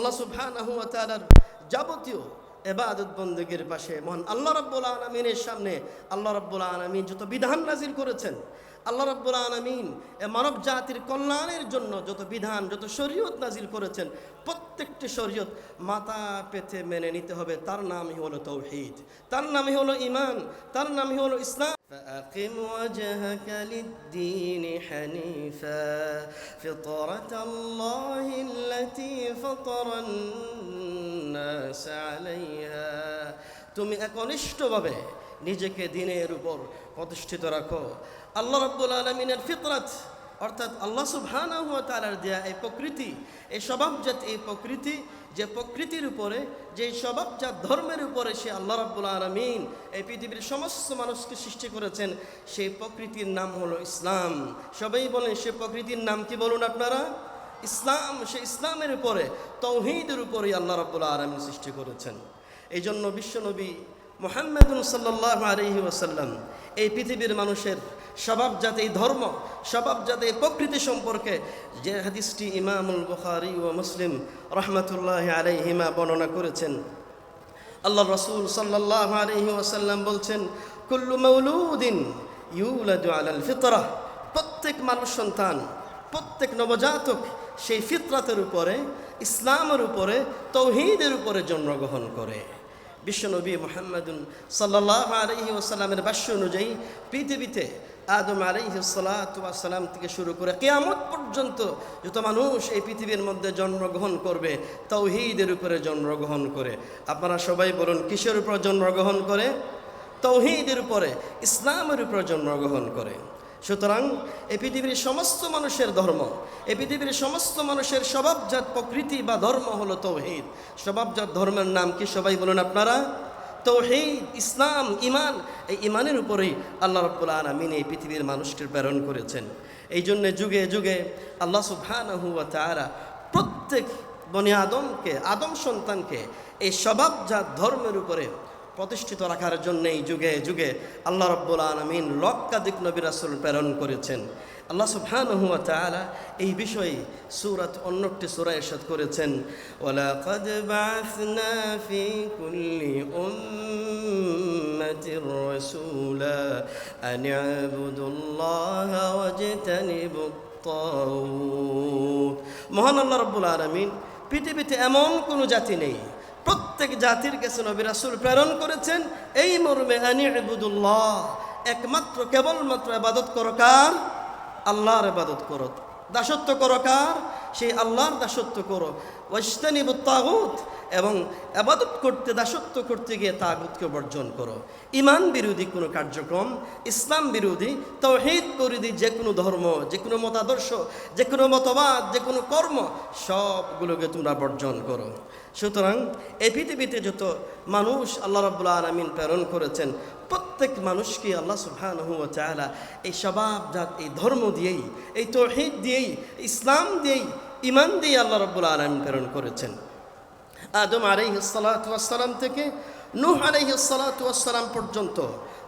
আল্লাহ সুবহানাহু ওয়া তাআলার যাবতীয় এবাদত বন্দীগীর পাশে মহান আল্লাহ রাব্বুল আলামিনের সামনে আল্লাহ রাব্বুল আলামিন যত বিধান নাজিল করেছেন, আল্লাহ রাব্বুল আলামিন এ মানব জাতির কল্যাণের জন্য যত বিধান, যত শরীয়ত নাজিল করেছেন, প্রত্যেকটি শরীয়ত মাথা পেতে মেনে নিতে হবে। তার নামই হলো তৌহিদ, তার নামই হলো ইমান তার নামই হলো ইসলাম। فأقم وجهك للدين حنيفا فطرة الله التي فطر الناس عليها তুমি একনিষ্ঠভাবে নিজেকে দিনের উপর প্রতিষ্ঠিত রাখো আল্লাহ রাব্বুল আলমিনের ফিতরাত অর্থাৎ আল্লাহ সুবহানাহু ওয়া তাআলার দেয়া এই প্রকৃতি, এই স্বভাবজাত এই প্রকৃতি, যে প্রকৃতির উপরে, যে স্বভাবজাত ধর্মের উপরে সে আল্লাহ রাব্বুল আলামিন এই পৃথিবীর সমস্ত মানুষকে সৃষ্টি করেছেন, সেই প্রকৃতির নাম হলো ইসলাম। সবাই বলেন, সে প্রকৃতির নাম কি বলুন আপনারা? ইসলাম, সে ইসলামের উপরে, তৌহিদের উপরেই আল্লাহ রাব্বুল আলামিন সৃষ্টি করেছেন। এই জন্য বিশ্বনবী মোহাম্মদুল সাল্লাহ আলহি ওসাল্লাম এই পৃথিবীর মানুষের স্বভাবজাত এই ধর্ম স্বভাবজাত এই প্রকৃতি সম্পর্কে যে হাদিসটি ইমামুল বুখারি ও মুসলিম রহমতুল্লাহ আলাইহিমা বর্ণনা করেছেন। আল্লাহ রসুল সাল্লাহ আলহি ওসাল্লাম বলছেন, কুল্লু মৌলুদিন ইউলাদু ফিতরাহ প্রত্যেক মানুষ সন্তান, প্রত্যেক নবজাতক সেই ফিতরাতের উপরে, ইসলামের উপরে, তৌহিদের উপরে জন্মগ্রহণ করে। বিশ্বনবী মোহাম্মদুল সাল্লাহ আলহি ওসাল্লামের ভাষ্য অনুযায়ী পৃথিবীতে আদম আলহি সাল্লাম থেকে শুরু করে কেয়ামত পর্যন্ত যত মানুষ এই পৃথিবীর মধ্যে জন্মগ্রহণ করবে, তৌহিদের উপরে জন্মগ্রহণ করে। আপনারা সবাই বলুন, কিসের উপর জন্মগ্রহণ করে? তৌহিদের উপরে, ইসলামের উপর জন্মগ্রহণ করে। সুতরাং এই পৃথিবীর সমস্ত মানুষের ধর্ম এই পৃথিবীর সমস্ত মানুষের স্বভাবজাত প্রকৃতি বা ধর্ম হলো তৌহিদ। স্বভাবজাত ধর্মের নাম কি সবাই বলুন আপনারা? তৌহিদ, ইসলাম ইমান এই ইমানের উপরেই আল্লাহ রব্বুল আলমিন এই পৃথিবীর মানুষকে প্রেরণ করেছেন। এই জন্য যুগে যুগে আল্লাহ ওয়া তাআলা প্রত্যেক বনি আদমকে, আদম সন্তানকে এই স্বভাবজাত ধর্মের উপরে প্রতিষ্ঠিত রাখার জন্যই যুগে যুগে আল্লাহ রব্বুল আলমিন লক্কাধিক নবী রাসুল প্রেরণ করেছেন। আল্লাহ তাআলা এই বিষয়ে সূরাত অন্য একটি সূরা ইরশাদ করেছেন। মহান আল্লাহ রাব্বুল আলামিন পৃথিবীতে এমন কোনো জাতি নেই প্রত্যেক জাতির কাছে নবী রাসূল প্রেরণ করেছেন, এই মর্মে আনি ইবুদুল্লাহ। একমাত্র কেবলমাত্র ইবাদত করো কার? আল্লাহর ইবাদত করো। দাসত্ব করো কার? সেই আল্লাহর দাসত্ব করো। ওয়াস্তানিবু তাগুত এবং আবাদত করতে, দাসত্ব করতে গিয়ে তাগুতকে বর্জন করো। ইমান বিরোধী কোনো কার্যক্রম, ইসলাম বিরোধী, তৌহিদ বিরোধী যে কোনো ধর্ম, যে কোনো মতাদর্শ, যে কোনো মতবাদ, যে কোনো কর্ম, সবগুলোকে তোমরা বর্জন করো। সুতরাং এই পৃথিবীতে যত মানুষ আল্লাহ রাবুল্লাহ আলমিন প্রেরণ করেছেন, প্রত্যেক মানুষকে আল্লাহ সুহান হু চায়লা এই স্বভাবজাত এই ধর্ম দিয়েই, এই তহিদ দিয়েই, ইসলাম দিয়েই ইমান দিয়ে আল্লাহ রাব্বুল আলমিন প্রেরণ করেছেন। আদম ওয়াস সালাম থেকে নূহ ওয়াস পর্যন্ত,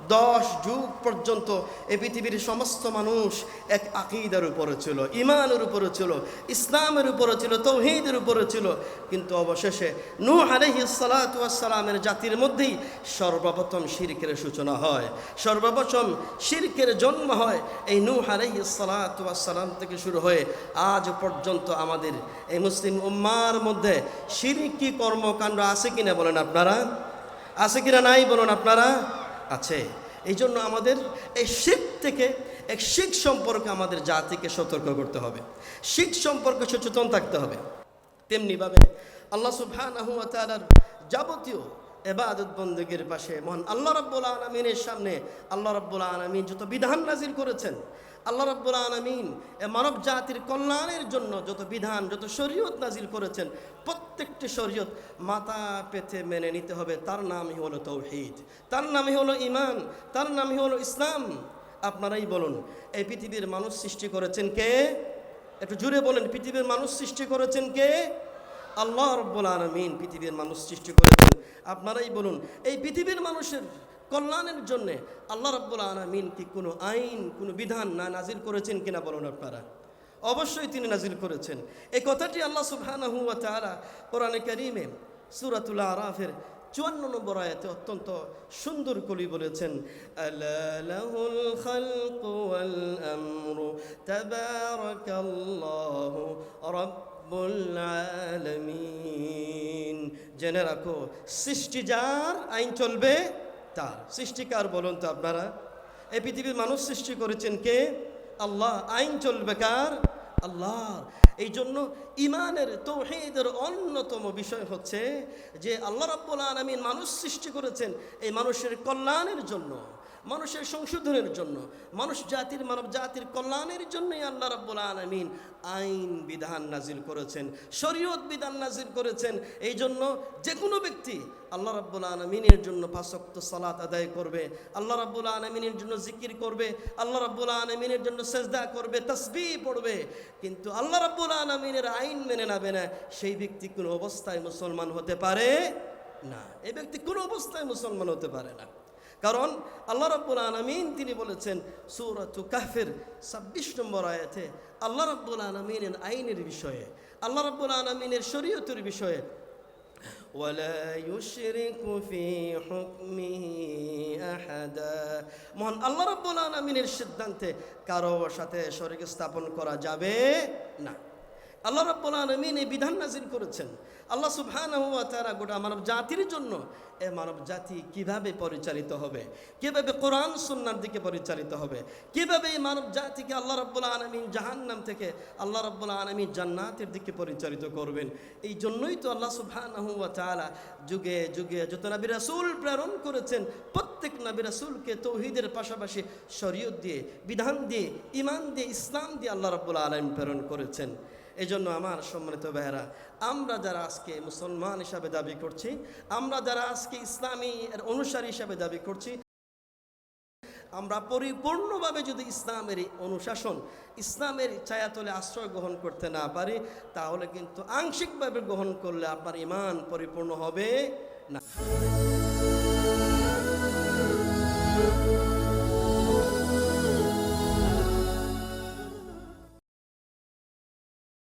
দশ যুগ পর্যন্ত এ পৃথিবীর সমস্ত মানুষ এক আকিদার উপরে ছিল ইমানের উপরে ছিল, ইসলামের উপরে ছিল, তৌহিদের উপরে ছিল। কিন্তু অবশেষে সালাতু সালামের জাতির মধ্যেই সর্বপ্রথম শিরকের সূচনা হয়। সর্বপ্রথম শিরকের জন্ম হয় এই সালাতু সালাম থেকে শুরু হয়ে আজ পর্যন্ত আমাদের এই মুসলিম উম্মার মধ্যে শিরকি কর্মকাণ্ড আছে কিনা বলেন আপনারা? আছে কিনা নাই বলুন আপনারা? আছে। এই জন্য আমাদের এই শিখ থেকে এক শিখ সম্পর্কে আমাদের জাতিকে সতর্ক করতে হবে। শিখ সম্পর্কে সচেতন থাকতে হবে। তেমনিভাবে আল্লাহ ওয়া তাআলার যাবতীয় এবাদত বন্দীগীর পাশে মহান আল্লাহ রাব্বুল আলামিনের সামনে, আল্লাহ রাব্বুল আলামিন যত বিধান নাজির করেছেন আল্লাহ রাব্বুল আলামিন এ মানব জাতির কল্যাণের জন্য যত বিধান, যত শরীয়ত নাজিল করেছেন, প্রত্যেকটি শরীয়ত মাথা পেতে মেনে নিতে হবে। তার নামই হলো তৌহিদ, তার নামই হলো ইমান তার নামই হলো ইসলাম। আপনারাই বলুন, এই পৃথিবীর মানুষ সৃষ্টি করেছেন কে? একটু জুড়ে বলেন, পৃথিবীর মানুষ সৃষ্টি করেছেন কে? আল্লাহ রব্বুল আলমিন পৃথিবীর মানুষ সৃষ্টি করেছেন। আপনারাই বলুন, এই পৃথিবীর মানুষের কল্যাণের জন্যে আল্লাহ রব্বুল আলমিন কি কোনো আইন, কোনো বিধান না নাজির করেছেন কিনা বলুন আপনারা? অবশ্যই তিনি নাজিল করেছেন। এই কথাটি আল্লাহ সুবহানাহু ওয়া তাআলা কোরআনে কারীমে সূরাতুল আরাফের চুয়ান্ন নম্বর আয়াতে অত্যন্ত সুন্দর করে বলেছেন জেনে রাখো, সৃষ্টি যার, আইন চলবে তার সৃষ্টিকার বলুন তো আপনারা। এই পৃথিবীর মানুষ সৃষ্টি করেছেন কে? আল্লাহ, আইন চলবে কার? আল্লাহ এই জন্য ইমানের তৌহিদের অন্যতম বিষয় হচ্ছে যে আল্লাহ রাব্বুল আলমিন মানুষ সৃষ্টি করেছেন এই মানুষের কল্যাণের জন্য। মানুষের সংশোধনের জন্য, মানুষ জাতির, মানব জাতির কল্যাণের জন্যই আল্লাহ রাব্বুল আলামিন আইন বিধান নাজিল করেছেন, শরীয়ত বিধান নাজিল করেছেন। এই জন্য যে কোনো ব্যক্তি আল্লাহ রাব্বুল আলমিনের জন্য পাঁচক্ত সালাত আদায় করবে, আল্লাহ রাব্বুল আলমিনের জন্য জিকির করবে, আল্লাহ রাব্বুল আলমিনের জন্য সেজদা করবে তসবি পড়বে, কিন্তু আল্লাহ রাব্বুল আলমিনের আইন মেনে নেবে না, সেই ব্যক্তি কোনো অবস্থায় মুসলমান হতে পারে না। এই ব্যক্তি কোনো অবস্থায় মুসলমান হতে পারে না। কারণ আল্লাহ রব্বুল আলমিন তিনি বলেছেন, সুরতু কাহফের ছাব্বিশ নম্বর আয়াতে আল্লাহ রব্বুল আলমিনের আইনের বিষয়ে, আল্লাহ রব্বুল আলমিনের শরীয়তের বিষয়ে মহান আল্লাহ রব্বুল আলমিনের সিদ্ধান্তে কারও সাথে শরীর স্থাপন করা যাবে না। আল্লাহ রব্বুল আলমিন এই বিধান নাজির করেছেন আল্লাহ সুবহানাহু ওয়া তাআলা গোটা মানব জাতির জন্য এ মানব জাতি কীভাবে পরিচালিত হবে? কীভাবে কোরআন সুন্নার দিকে পরিচালিত হবে? কীভাবে এই মানব জাতিকে আল্লাহ রাব্বুল আলামিন জাহান্নাম থেকে আল্লাহ রাব্বুল আলামিন জান্নাতের দিকে পরিচালিত করবেন? এই জন্যই তো আল্লাহ সুবহানাহু ওয়া যুগে যুগে যত নবী রাসূল প্রেরণ করেছেন, প্রত্যেক নবী রাসূলকে তৌহিদের পাশাপাশি শরীয়ত দিয়ে, বিধান দিয়ে ইমান দিয়ে, ইসলাম দিয়ে আল্লাহ রাব্বুল আলামিন প্রেরণ করেছেন। এজন্য আমার সম্মানিত বেহেরা আমরা যারা আজকে মুসলমান হিসাবে দাবি করছি, আমরা যারা আজকে ইসলামী অনুসারী হিসাবে দাবি করছি, আমরা পরিপূর্ণভাবে যদি ইসলামেরই অনুশাসন, ইসলামের ছায়াতলে আশ্রয় গ্রহণ করতে না পারি, তাহলে কিন্তু আংশিকভাবে গ্রহণ করলে আপনার ইমান পরিপূর্ণ হবে না।